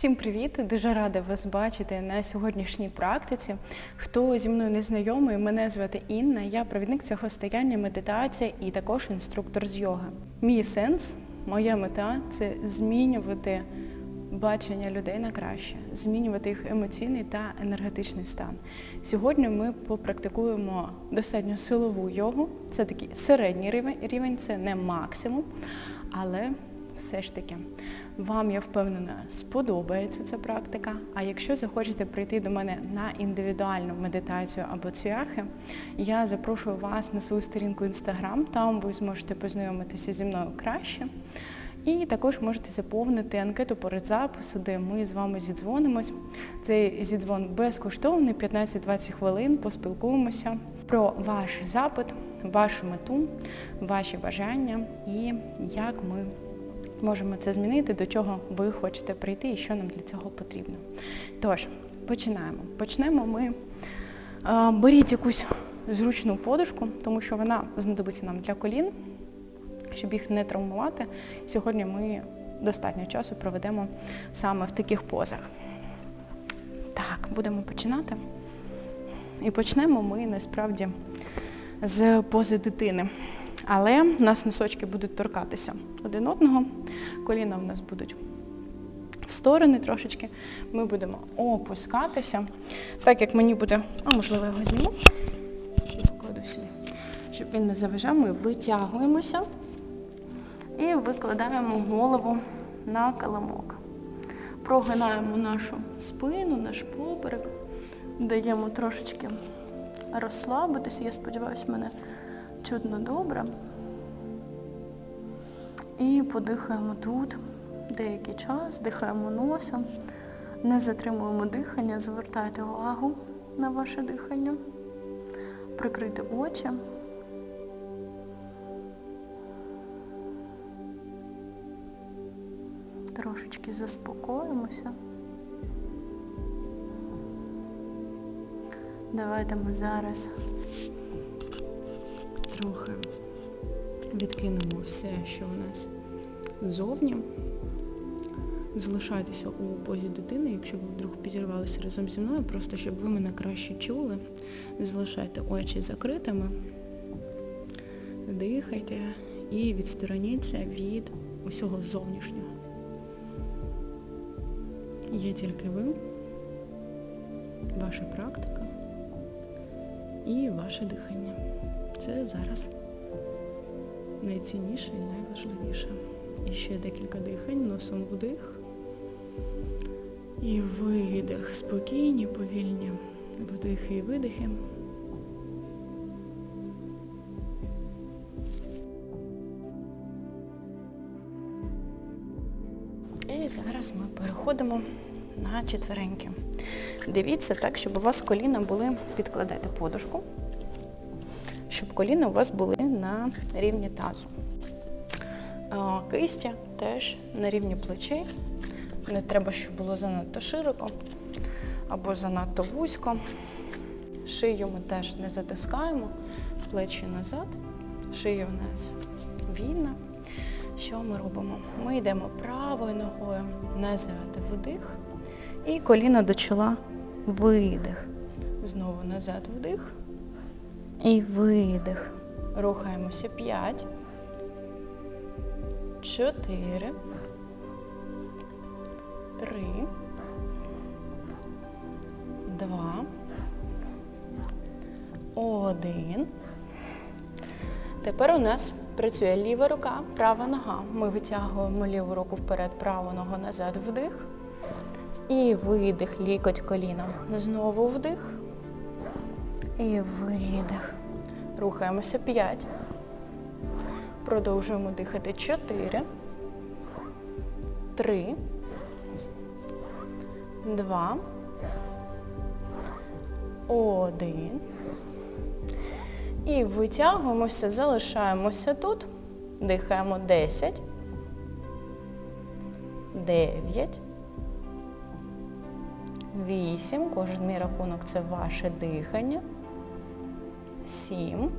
Всім привіт! Дуже рада вас бачити на сьогоднішній практиці. Хто зі мною не знайомий, мене звати Інна. Я провідник цього стояння, медитація і також інструктор з йоги. Мій сенс, моя мета це змінювати бачення людей на краще, змінювати їх емоційний та енергетичний стан. Сьогодні ми попрактикуємо достатньо силову йогу. Це такий середній рівень, це не максимум, але все ж таки вам, я впевнена, сподобається ця практика. А якщо захочете прийти до мене на індивідуальну медитацію або цвяхи, я запрошую вас на свою сторінку Instagram, там ви зможете познайомитися зі мною краще. І також можете заповнити анкету перед запису, де ми з вами зідзвонимось. Цей зідзвон безкоштовний, 15-20 хвилин, поспілкуємося про ваш запит, вашу мету, ваші бажання і як ми можемо це змінити, до чого ви хочете прийти і що нам для цього потрібно. Тож, починаємо. Почнемо ми. Беріть якусь зручну подушку, тому що вона знадобиться нам для колін, щоб їх не травмувати. Сьогодні ми достатньо часу проведемо саме в таких позах. Так, будемо починати. І почнемо ми насправді з пози дитини. Але у нас носочки будуть торкатися один одного, коліна в нас будуть в сторони трошечки. Ми будемо опускатися. Так як мені буде, а можливо, я його зніму покладу сюди, щоб він не заважав, ми витягуємося і викладаємо голову на килимок. Прогинаємо нашу спину, наш поперек, даємо трошечки розслабитися. Я сподіваюся, мене чутно добре. І подихаємо тут деякий час, дихаємо носом, не затримуємо дихання, звертайте увагу на ваше дихання, прикрийте очі. Трошечки заспокоїмося. Давайте ми зараз трохи відкинемо все, що у нас ззовні. Залишайтеся у позі дитини, якщо ви вдруг підірвалися разом зі мною, просто щоб ви мене краще чули. Залишайте очі закритими, дихайте і відстороніться від усього зовнішнього. Є тільки ви, ваша практика і ваше дихання. Це зараз найцінніше і найважливіше. І ще декілька дихань, носом вдих. І видих. Спокійні, повільні вдихи і видихи. І зараз ми переходимо на четвереньки. Дивіться так, щоб у вас коліна були, підкладайте подушку, щоб коліна у вас були на рівні тазу. А, Кисті теж на рівні плечей. Не треба, щоб було занадто широко або занадто вузько. Шию ми теж не затискаємо, плечі назад, шия у нас вільна. Що ми робимо? Ми йдемо правою ногою назад, вдих. І коліно до чола видих. Знову назад вдих. І видих. Рухаємося 5. 4. 3. 2. 1. Тепер у нас працює ліва рука, права нога. Ми витягуємо ліву руку вперед, праву ногу назад, вдих. І видих, лікоть коліна. Знову вдих. І видих. Рухаємося 5. Продовжуємо дихати 4. 3. 2. 1. І витягуємося, залишаємося тут. Дихаємо 10. 9. 8. Кожен мій рахунок це ваше дихання. 7.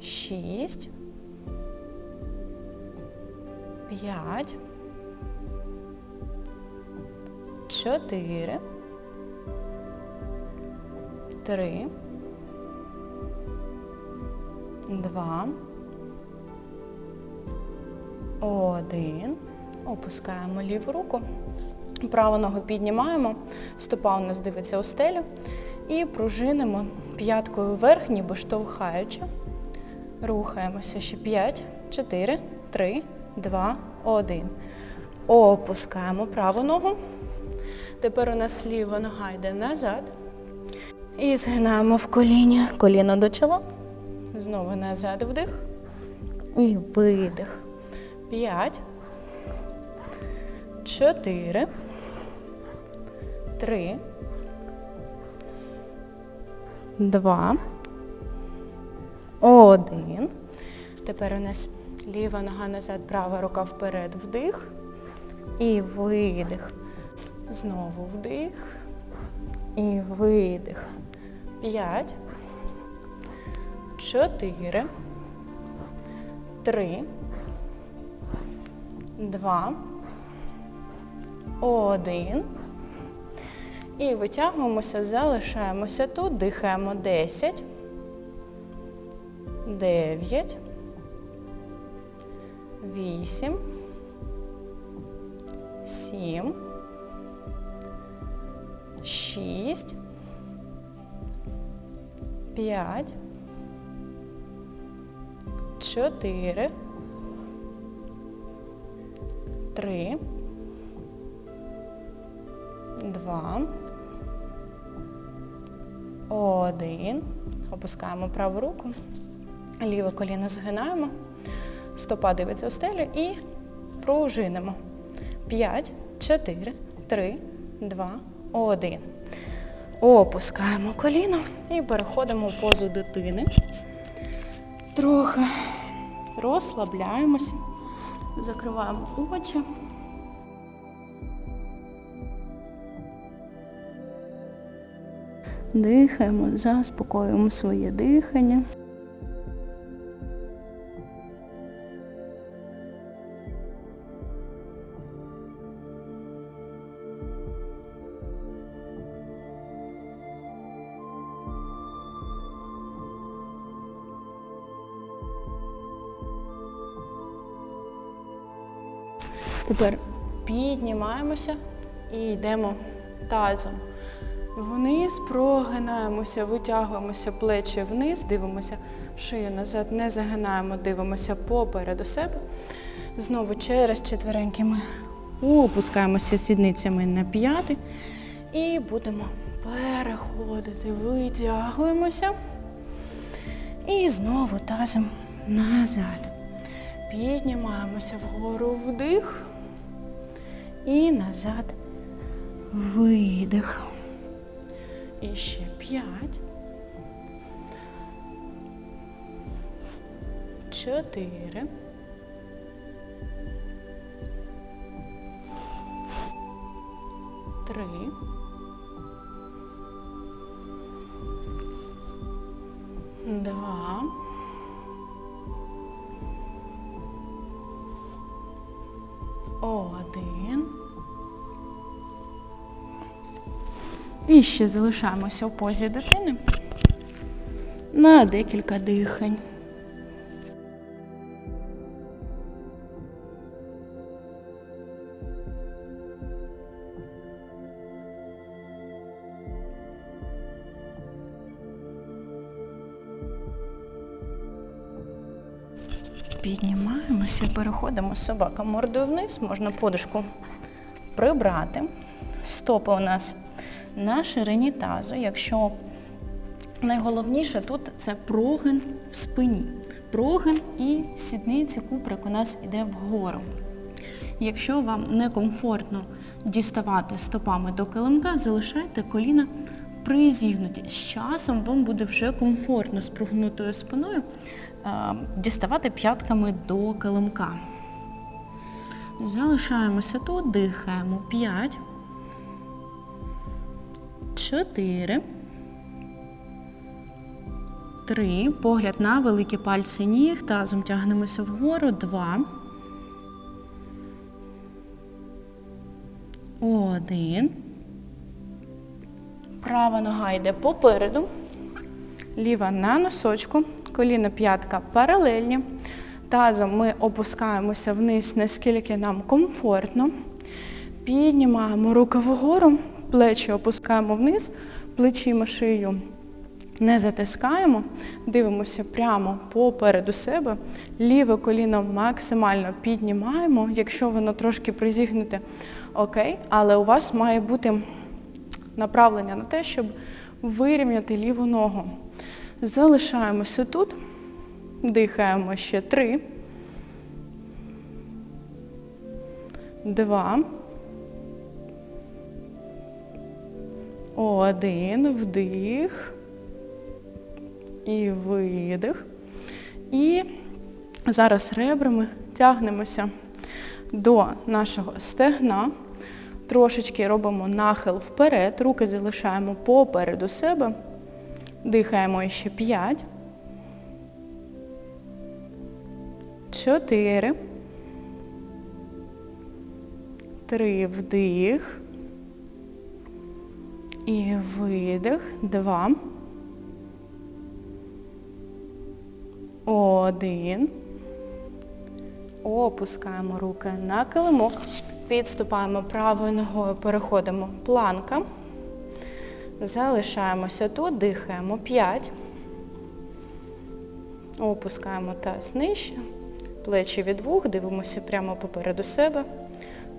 6. 5. чотири, три, два, один. Опускаємо ліву руку. Праву ногу піднімаємо, стопа у нас дивиться у стелю. І пружинимо п'яткою вверх, ніби штовхаючи. Рухаємося ще 5, 4, 3, 2, 1. Опускаємо праву ногу. Тепер у нас ліва нога йде назад. І згинаємо в коліні. Коліно до чола. Знову назад вдих. І видих. 5, 4, 3, 2, 1. Тепер у нас ліва нога назад, права рука вперед, вдих і видих. Знову вдих і видих. 5, 4, 3, 2, 1. І витягуємося, залишаємося тут, дихаємо 10, 9, 8, 7, 6, 5, 4, 3, 2, 1. Опускаємо праву руку. Ліве коліно згинаємо. Стопа дивиться в стелю і пружинимо. 5, 4, 3, 2, 1. Опускаємо коліно і переходимо в позу дитини. Трохи розслабляємося, закриваємо очі. Дихаємо, заспокоюємо своє дихання. Тепер піднімаємося і йдемо тазом. Вниз прогинаємося, витягуємося плечі вниз, дивимося шию назад, не загинаємо, дивимося попереду себе. Знову через четвереньки ми опускаємося сідницями на п'яти і будемо переходити, витягуємося. І знову тазом назад. Піднімаємося вгору вдих і назад видих. І ще п'ять. Чотири. Три. Два. Один. І ще залишаємося в позі дитини на декілька дихань. Піднімаємося, переходимо з собака мордою вниз, можна подушку прибрати. Стопи у нас на ширині тазу. Якщо найголовніше тут це прогин в спині. Прогин і сідниці куприк у нас іде вгору. Якщо вам некомфортно діставати стопами до килимка, залишайте коліна призігнуті. З часом вам буде вже комфортно з прогнутою спиною діставати п'ятками до килимка. Залишаємося тут, дихаємо 5, 4, 3. Погляд на великі пальці ніг. Тазом тягнемося вгору. 2. 1. Права нога йде попереду. Ліва на носочку. Коліна п'ятка паралельні. Тазом ми опускаємося вниз, наскільки нам комфортно. Піднімаємо руки вгору, плечі опускаємо вниз, плечима шию не затискаємо, дивимося прямо попереду себе. Ліве коліно максимально піднімаємо. Якщо воно трошки призігнуте, окей, але у вас має бути направлення на те, щоб вирівняти ліву ногу. Залишаємося тут, дихаємо ще три, два. Один вдих і видих. І зараз ребрами тягнемося до нашого стегна. Трошечки робимо нахил вперед, руки залишаємо попереду себе. Дихаємо ще 5. 4. 3 вдих. І видих. 2. Один. Опускаємо руки на килимок. Підступаємо правою ногою, переходимо планка. Залишаємося тут, дихаємо 5. Опускаємо таз нижче. Плечі від вух, дивимося прямо попереду себе.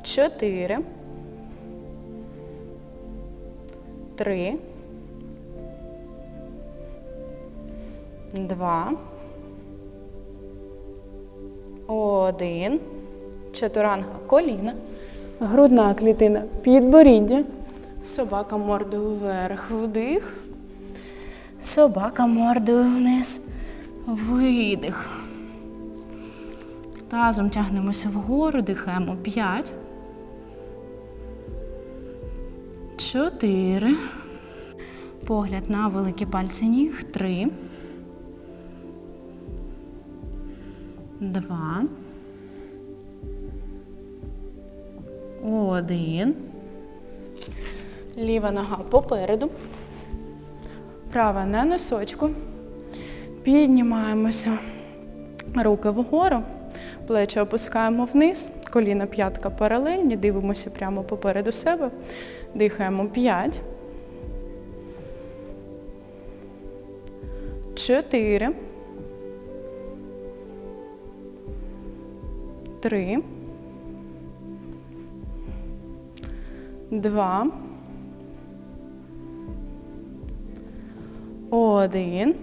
4. 3. 2. Один. Чатуранга коліна. Грудна клітина підборіддя. Собака мордою вверх. Вдих. Собака мордою вниз. Видих. Тазом тягнемося вгору, дихаємо 5. 4. Погляд на великі пальці ніг. 3. Два. Один. Ліва нога попереду. Права на носочку. Піднімаємося. Руки вгору. Плечі опускаємо вниз. Коліна п'ятка паралельні. Дивимося прямо попереду себе. Дихаємо 5. 4. Три. Два. Один.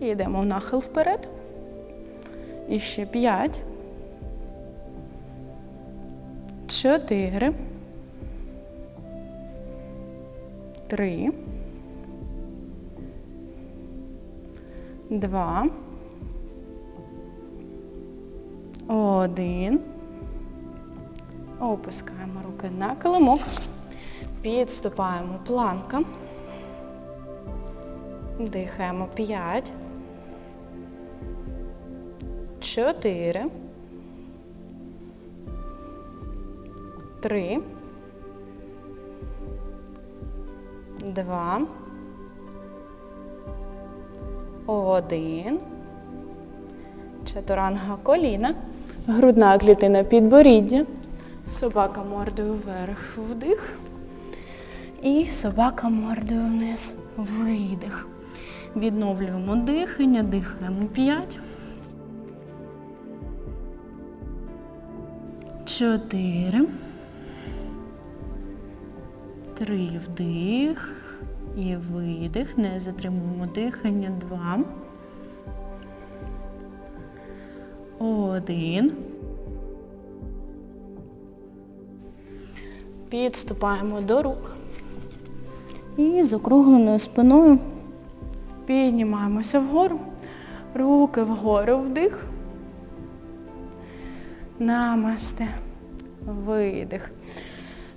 І йдемо в нахил вперед. І ще п'ять. Чотири. Три. Два. Один. Опускаємо руки на килимок. Підступаємо планка. Дихаємо 5. 4. 3. 2. 1. Чатуранга коліна. Грудна клітина підборіддя. Собака мордою вверх. Вдих. І собака мордою вниз. Видих. Відновлюємо дихання, дихаємо 5. 4. 3 вдих. І видих. Не затримуємо дихання. 2. Один. Підступаємо до рук. І з округленою спиною піднімаємося вгору. Руки вгору вдих. Намасте. Видих.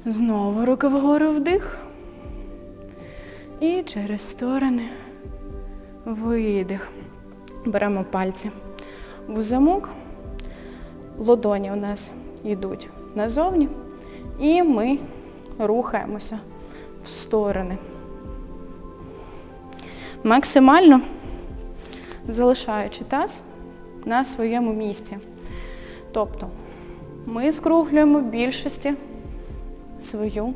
Знову руки вгору вдих. І через сторони видих. Беремо пальці в замок. Лодоні у нас йдуть назовні. І ми рухаємося в сторони. Максимально залишаючи таз на своєму місці. Тобто ми скруглюємо більшості свою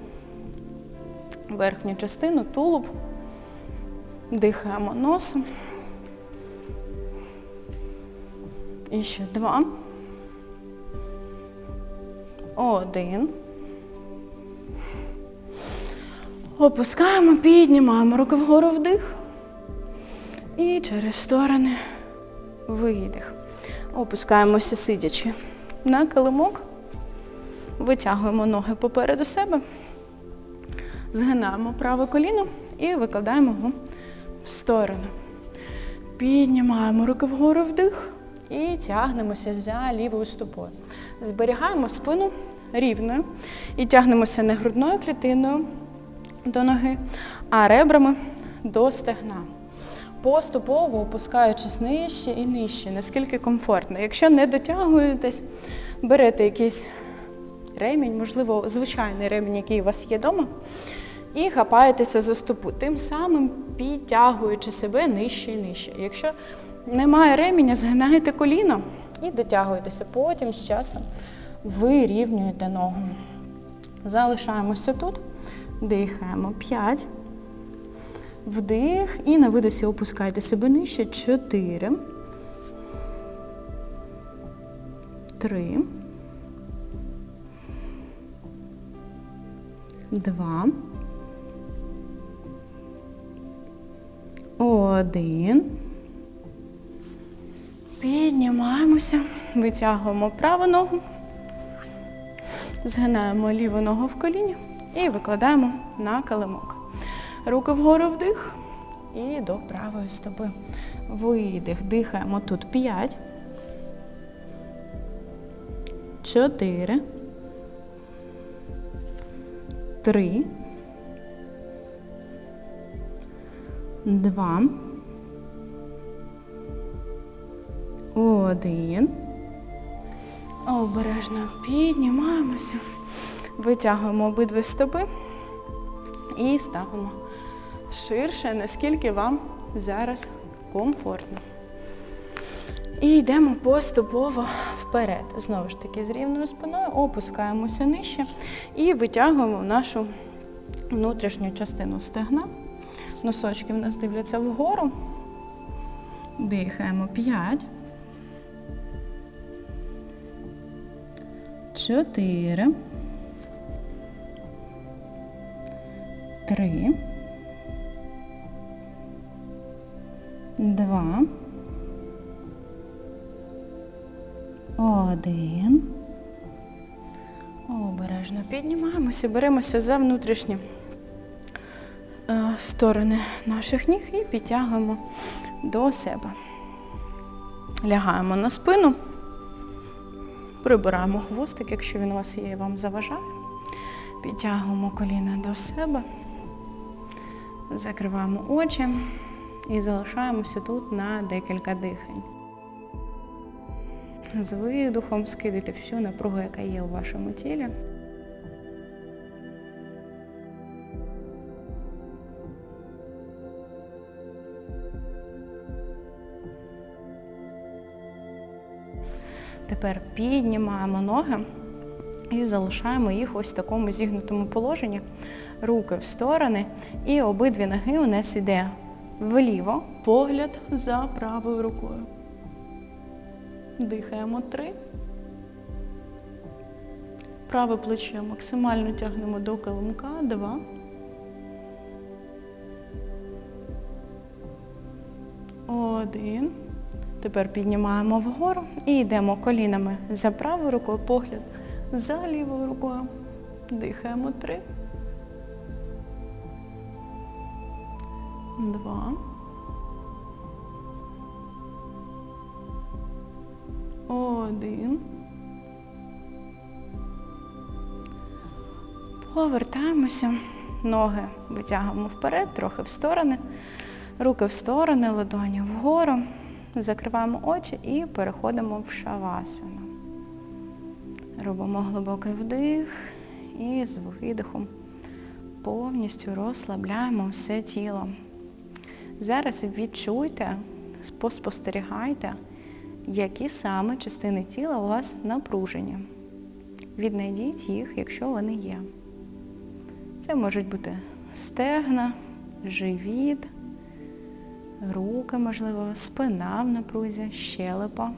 верхню частину, тулуб, дихаємо носом. І ще два. Один. Опускаємо, піднімаємо руки вгору вдих. І через сторони видих. Опускаємося сидячи на килимок. Витягуємо ноги попереду себе. Згинаємо праве коліно і викладаємо його в сторону. Піднімаємо руки вгору вдих і тягнемося за лівою стопою. Зберігаємо спину рівною і тягнемося не грудною клітиною до ноги, а ребрами до стегна. Поступово опускаючись нижче і нижче, наскільки комфортно. Якщо не дотягуєтесь, берете якийсь ремінь, можливо, звичайний ремінь, який у вас є вдома, і хапаєтеся за стопу, тим самим підтягуючи себе нижче і нижче. Якщо немає ременя, згинаєте коліно і дотягуєтеся. Потім з часом вирівнюєте ногу. Залишаємося тут, дихаємо 5. Вдих і на видосі опускайте себе нижче. 4. 3. Два. Один. Піднімаємося, витягуємо праву ногу, згинаємо ліву ногу в коліні і викладаємо на килимок. Руки вгору вдих і до правої стопи. Видих. Дихаємо тут 5. 4. 3. 2. Один. Обережно піднімаємося. Витягуємо обидві стопи і ставимо ширше, наскільки вам зараз комфортно. І йдемо поступово вперед. Знову ж таки, з рівною спиною опускаємося нижче і витягуємо нашу внутрішню частину стегна. Носочки в нас дивляться вгору. Дихаємо 5. 4. 3. 2. Один. Обережно піднімаємося, беремося за внутрішні е, сторони наших ніг і підтягуємо до себе. Лягаємо на спину, прибираємо хвостик, якщо він у вас є і вам заважає. Підтягуємо коліна до себе, закриваємо очі і залишаємося тут на декілька дихань. З видухом скидайте всю напругу, яка є у вашому тілі. Тепер піднімаємо ноги і залишаємо їх ось в такому зігнутому положенні. Руки в сторони. І обидві ноги у нас іде вліво, погляд за правою рукою. Дихаємо три. Праве плече максимально тягнемо до килимка. Два. Один. Тепер піднімаємо вгору і йдемо колінами за правою рукою, погляд за лівою рукою. Дихаємо три. Два. Один. Повертаємося. Ноги витягуємо вперед, трохи в сторони. Руки в сторони, ладоні вгору. Закриваємо очі і переходимо в шавасану. Робимо глибокий вдих і з видихом повністю розслабляємо все тіло. Зараз відчуйте, поспостерігайте, які саме частини тіла у вас напружені. Віднайдіть їх, якщо вони є. Це можуть бути стегна, живіт, руки, можливо, спина в напрузі, щелепа.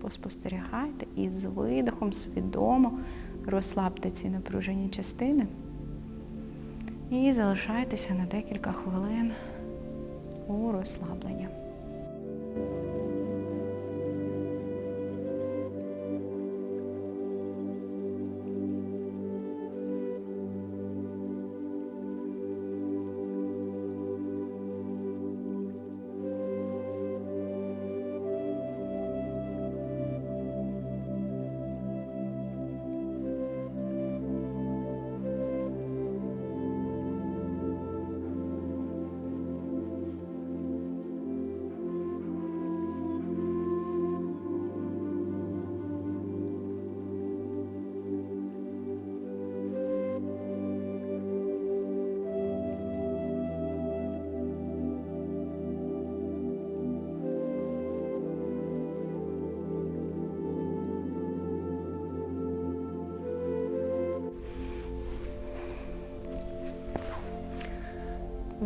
Поспостерігайте і з видихом свідомо розслабте ці напружені частини і залишайтеся на декілька хвилин у розслабленні.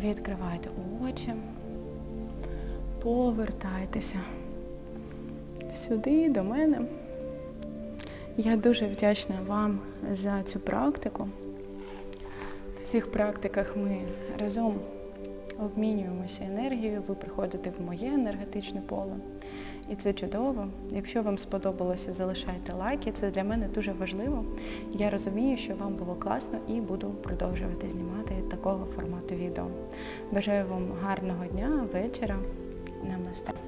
Відкривайте очі, повертайтеся сюди до мене. Я дуже вдячна вам за цю практику. В цих практиках ми разом обмінюємося енергією, ви приходите в моє енергетичне поле. І це чудово. Якщо вам сподобалося, залишайте лайки. Це для мене дуже важливо. Я розумію, що вам було класно і буду продовжувати знімати такого формату відео. Бажаю вам гарного дня, вечора. Намасте.